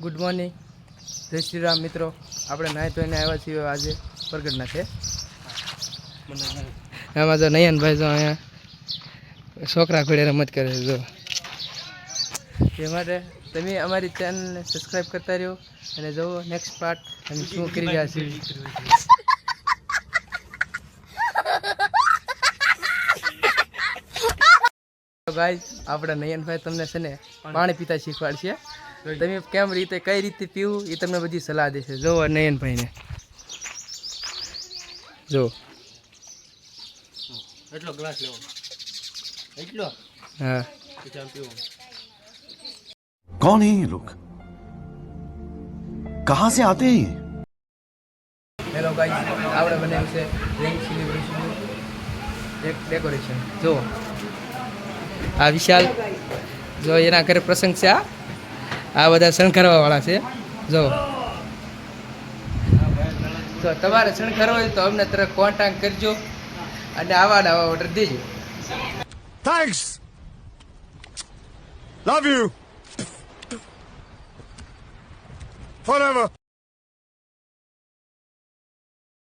Good morning જય શ્રી રામ મિત્રો. આપણે નાહી ધોઈને આવ્યા છીએ આજે પ્રગટના છે. એમાં જો નયનભાઈ જો અહીંયા છોકરા ઘોડે રમત કરે છે, જો. એ માટે તમે અમારી ચેનલને સબસ્ક્રાઈબ કરતા રહ્યો અને જુઓ નેક્સ્ટ પાર્ટ અમે શું કરી રહ્યા છીએ. ગાઈઝ આપણે નયનભાઈ તમને છે ને પાણી પીતા શીખવાડશે. તમે કેમ રીતે કઈ રીતે પીવું એ તમને બધી સલાહ દેશે જો આ નયનભાઈને જો એટલો ગ્લાસ લેવો એટલો હા પછી આમ પીવો कौन है ये लोग कहां से आते हैं ये હેલો ગાઈઝ આપણે બનાવ્યું છે રિંગ સેલિબ્રેશન એક ડેકોરેશન જો આ વિશાલ જો એના ઘરે પ્રસંગ છે આ આ બધા શણગારવાવાળા છે. જો. તો તમારે શણગારવો હોય તો અમને તરફ કોન્ટેક્ટ કરજો અને આવા નવા ઓર્ડર દેજો. Thanks love you forever